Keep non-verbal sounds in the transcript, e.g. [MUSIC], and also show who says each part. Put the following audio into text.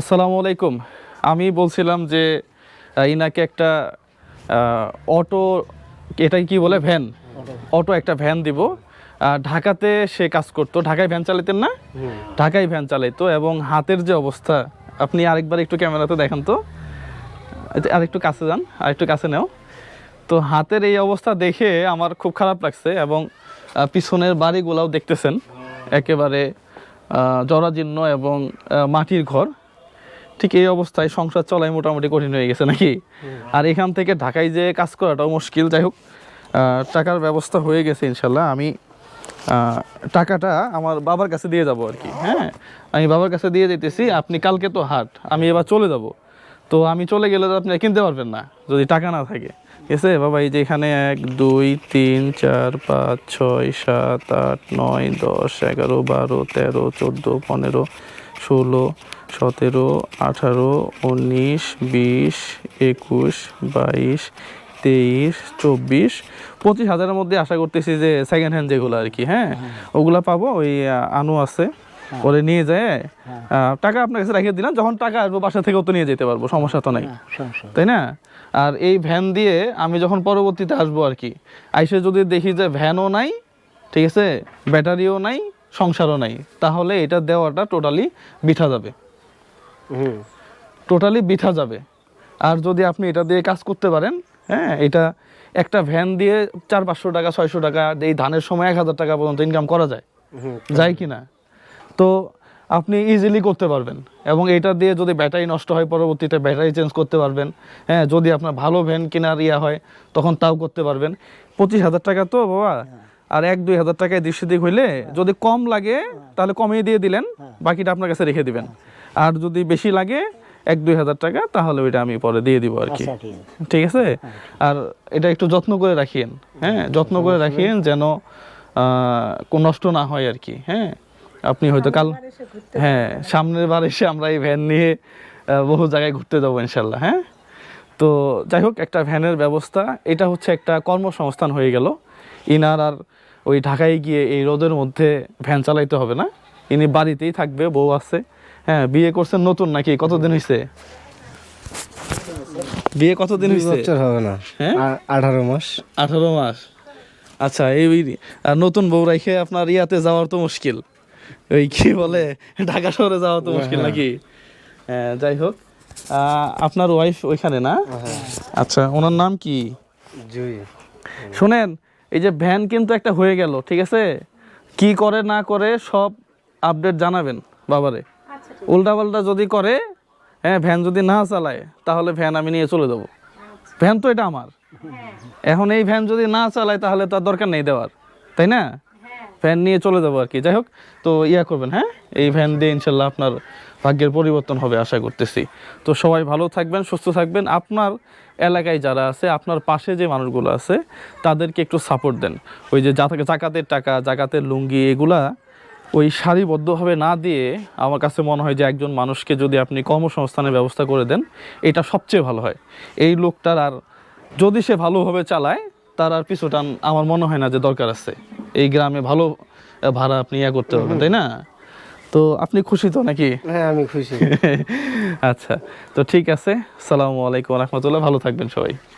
Speaker 1: আসসালামু আলাইকুম আমি বলছিলাম যে ইনাকে একটা অটো এটাই কি বলে ভ্যান অটো একটা ভ্যান দিব ঢাকাতে সে কাজ করতো ঢাকায় ভ্যান চালাইতেন না ঢাকায় ভ্যান চালাইতো এবং হাতের যে অবস্থা আপনি আরেকবার একটু ক্যামেরাতে দেখান তো আর একটু কাছে যান আর একটু কাছে নেও তো হাতের এই অবস্থা দেখে আমার খুব খারাপ লাগছে এবং পিছনের বাড়িগুলাও দেখতেছেন একেবারে জরাজীর্ণ এবং মাটির ঘর ঠিক এই অবস্থায় সংসার চলাই মোটামুটি কঠিন হয়ে গেছে নাকি আর এখান থেকে ঢাকায় যে কাজ করাটাও মুশকিল যাই হোক টাকার ব্যবস্থা হয়ে গেছে ইনশাল্লাহ আমি টাকাটা আমার বাবার কাছে দিয়ে যাব আর কি হ্যাঁ আমি বাবার কাছে দিয়ে যেতেছি আপনি কালকে তো হাট আমি এবার চলে যাব তো আমি চলে গেলে তো আপনি কিনতে পারবেন না যদি টাকা না থাকে ঠিক আছে বাবা এই যে এখানে এক দুই তিন চার পাঁচ ছয় সাত আট নয় দশ এগারো বারো তেরো চোদ্দো পনেরো ষোলো সতেরো আঠারো উনিশ বিশ একুশ বাইশ তেইশ চব্বিশ পঁচিশ হাজারের মধ্যে আশা করতেছি যে সেকেন্ড হ্যান্ড যেগুলো আর কি হ্যাঁ ওগুলা পাবো ওই আনু আছে হ্যাঁ। ওরে নিয়ে যায় হ্যাঁ। টাকা আপনার কাছে রাখিয়ে দিলাম যখন টাকা আসবো বাসা থেকেও তো নিয়ে যেতে পারবো সমস্যা তো নাই হ্যাঁ, তাই না আর এই ভ্যান দিয়ে আমি যখন পরবর্তীতে আসবো আর কি আইসে যদি দেখি যে ভ্যানও নাই ঠিক আছে ব্যাটারিও নাই সংসারও নাই তাহলে এটা দেওয়াটা টোটালি বিঠা যাবে টোটালি বিঠা যাবে আর যদি আপনি এটা দিয়ে কাজ করতে পারেন হ্যাঁ এটা একটা ভ্যান দিয়ে চার পাঁচশো টাকা ছয়শো টাকা এই ধানের সময় এক হাজার টাকা পর্যন্ত ইনকাম করা যায় যায় কি না তো আপনি ইজিলি করতে পারবেন এবং এটা দিয়ে যদি ব্যাটারি নষ্ট হয় পরবর্তীতে ব্যাটারি চেঞ্জ করতে পারবেন হ্যাঁ যদি আপনার ভালো ভ্যান কেনার ইয়া হয় তখন তাও করতে পারবেন পঁচিশ হাজার টাকা তো বাবা আর এক দুই হাজার টাকায় দৃশ্য দিক হইলে যদি কম লাগে তাহলে কমিয়ে দিয়ে দিলেন বাকিটা আপনার কাছে রেখে দিবেন আর যদি বেশি লাগে এক দুই হাজার টাকা তাহলে ওইটা আমি পরে দিয়ে দিব আর কি আচ্ছা, ঠিক আছে আর এটা একটু যত্ন করে রাখিয়েন হ্যাঁ যত্ন করে রাখিয়েন যেন নষ্ট না হয় আর কি হ্যাঁ আপনি হয়তো কাল হ্যাঁ সামনের বার এসে আমরা এই ভ্যান নিয়ে বহু জায়গায় ঘুরতে যাবো ইনশাল্লাহ হ্যাঁ তো যাই হোক একটা ভ্যানের ব্যবস্থা এটা হচ্ছে একটা কর্মসংস্থান হয়ে গেল ইনার আর ওই ঢাকায় গিয়ে এই রোদের মধ্যে ফ্যান চালাইতে হবে না ইনি বাড়িতেই থাকবে বউ আছে হ্যাঁ বিয়ে করছেন নতুন নাকি কতদিন হয়েছে বিয়ে কতদিন হয়েছে হবে না হ্যাঁ? আঠারো মাস আঠারো মাস আচ্ছা এই আর নতুন বউ রাইখে আপনার ইয়াতে যাওয়ার তো মুশকিল ওই কি বলে ঢাকা শহরে যাওয়া তো মুশকিল হ্যাঁ। নাকি হ্যাঁ যাই হোক আপনার ওয়াইফ ওইখানে না হ্যাঁ। আচ্ছা ওনার নাম কি জুই শোনেন এই যে ভ্যান কিন্তু একটা হয়ে গেল ঠিক আছে কি করে না করে সব আপডেট জানাবেন বাবারে আচ্ছা, উল্টাপাল্টা যদি করে হ্যাঁ ভ্যান যদি না চালায় তাহলে ভ্যান আমি নিয়ে চলে যাবো আচ্ছা। ভ্যান তো এটা আমার হ্যাঁ। এখন এই ভ্যান যদি না চালায় তাহলে তার দরকার নেই দেওয়ার তাই না ফ্যান নিয়ে চলে যাবো আর কি যাই হোক তো ইয়া করবেন হ্যাঁ এই ভ্যান দিয়ে ইনশাল্লাহ আপনার ভাগ্যের পরিবর্তন হবে আশা করতেছি তো সবাই ভালো থাকবেন সুস্থ থাকবেন আপনার এলাকায় যারা আছে আপনার পাশে যে মানুষগুলো আছে তাদেরকে একটু সাপোর্ট দেন ওই যে জাকাতের টাকা জাকাতের লুঙ্গি এগুলা ওই সারিবদ্ধভাবে না দিয়ে আমার কাছে মনে হয় যে একজন মানুষকে যদি আপনি কর্মসংস্থানের ব্যবস্থা করে দেন এটা সবচেয়ে ভালো হয় এই লোকটার আর যদি সে ভালোভাবে চালায় তার আর পিছুটান আমার মনে হয় না যে দরকার আছে এই গ্রামে ভালো ভাড়া আপনি ইয়া করতে পারবেন তাই না তো আপনি খুশি তো নাকি
Speaker 2: হ্যাঁ আমি খুশি
Speaker 1: [LAUGHS] আচ্ছা তো ঠিক আছে সালামু আলাইকুম রহমতুল্লাহ ভালো থাকবেন সবাই